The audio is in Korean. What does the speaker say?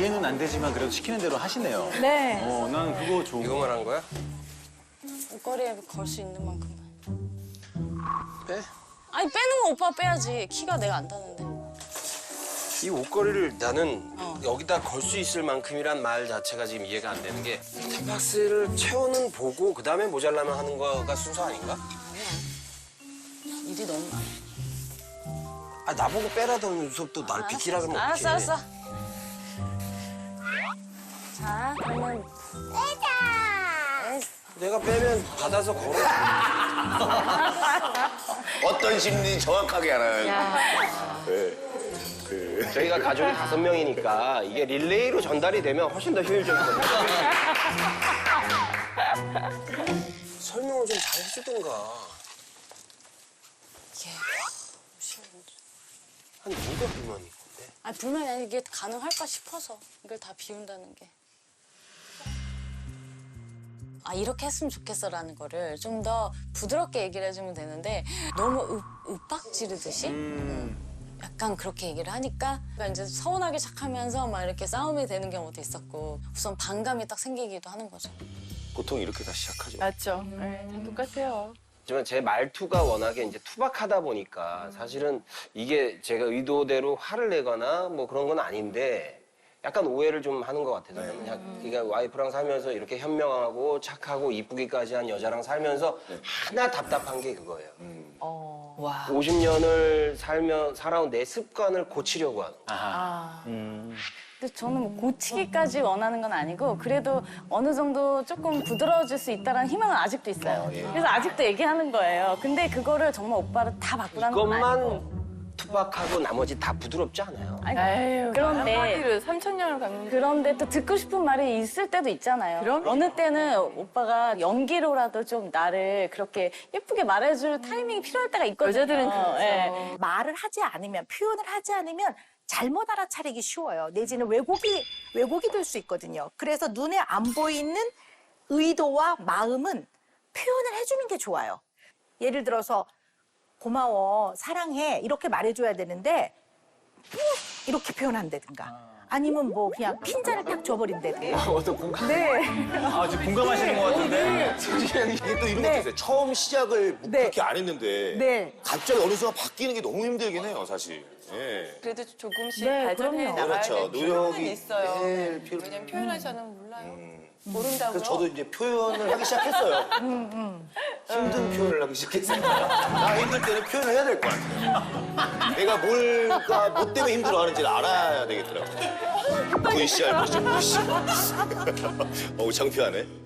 이해는 안 되지만 그래도 시키는 대로 하시네요. 네. 어, 난 그거 좋은 거. 이거만 한 거야? 옷걸이에 걸 수 있는 만큼만. 빼. 아니 빼는 건 오빠 빼야지. 키가 내가 안 닿는데. 이 옷걸이를 나는 어. 여기다 걸 수 있을 만큼이란 말 자체가 지금 이해가 안 되는 게 템박스를 채우는 보고 그 다음에 모자라면 하는 거가 순서 아닌가? 일이 너무 많아. 아 나보고 빼라던 수업도 날 비키라 그러면 어떡해. 알았어, 알았어. 자, 그러면 내가 빼면 받아서 걸어. 어떤 심리인지 정확하게 알아요. 네. 그 저희가 가족이 다섯 명이니까 이게 릴레이로 전달이 되면 훨씬 더 효율적이거든요. 설명을 좀 잘 해주던가. 이게 무시하는 줄. 아니 뭐가 불만이 건데? 아니 불만이 아니 이게 가능할까 싶어서 이걸 다 비운다는 게. 아 이렇게 했으면 좋겠어라는 거를 좀 더 부드럽게 얘기를 해주면 되는데 너무 윽, 윽박 지르듯이 약간 그렇게 얘기를 하니까 그러니까 이제 서운하게 착하면서 막 이렇게 싸움이 되는 경우도 있었고 우선 반감이 딱 생기기도 하는 거죠. 보통 이렇게 다 시작하죠. 맞죠. 네, 다 똑같아요. 하지만 제 말투가 워낙에 이제 투박하다 보니까 사실은 이게 제가 의도대로 화를 내거나 뭐 그런 건 아닌데 약간 오해를 좀 하는 것 같아서 저는 그냥 그러니까 와이프랑 살면서 이렇게 현명하고 착하고 이쁘기까지 한 여자랑 살면서 하나 답답한 게 그거예요. 와. 50년을 살면 살아온 내 습관을 고치려고 하는. 거. 아. 근데 저는 뭐 고치기까지 원하는 건 아니고 그래도 어느 정도 조금 부드러워질 수 있다는 희망은 아직도 있어요. 그래서 아직도 얘기하는 거예요. 근데 그거를 정말 오빠를 다 바꾸라는 건 아니고. 투박하고 나머지 다 부드럽지 않아요. 에휴, 그런데- 한마디로 3천 년을 갔는데. 그런데 또 듣고 싶은 말이 있을 때도 있잖아요. 그럼요. 어느 때는 오빠가 연기로라도 좀 나를 그렇게 예쁘게 말해줄 타이밍이 필요할 때가 있거든요. 여자들은 그렇죠. 예. 말을 하지 않으면 표현을 하지 않으면 잘못 알아차리기 쉬워요. 내지는 왜곡이 왜곡이 될 수 있거든요. 그래서 눈에 안 보이는 의도와 마음은 표현을 해주는 게 좋아요. 예를 들어서 고마워, 사랑해 이렇게 말해줘야 되는데 음, 이렇게 표현한다든가 아니면 뭐 그냥 핀잔을 딱 줘버린다든가. 어떤 공감? 네. 아, 지금 공감하시는 것 같은데. 이게 또 이런 네. 것도 있어요. 처음 시작을 뭐 네. 그렇게 안 했는데 네. 갑자기 어느 순간 바뀌는 게 너무 힘들긴 해요, 사실. 예. 그래도 조금씩 네, 발전해 그럼요. 나가야 그렇죠. 될 필요는 노력이 있어요. 할 필요- 왜냐면 표현하지 않으면 몰라요. 음. 모른다고요. 그래서 저도 이제 표현을 하기 시작했어요. 힘든 표현을 하기 시작했어요. 나 힘들 때는 표현을 해야 될 것 같아요. 내가 뭘까, 뭐 때문에 힘들어하는지를 알아야 되겠더라고요. VCR 보시죠, VCR. 어우, 창피하네.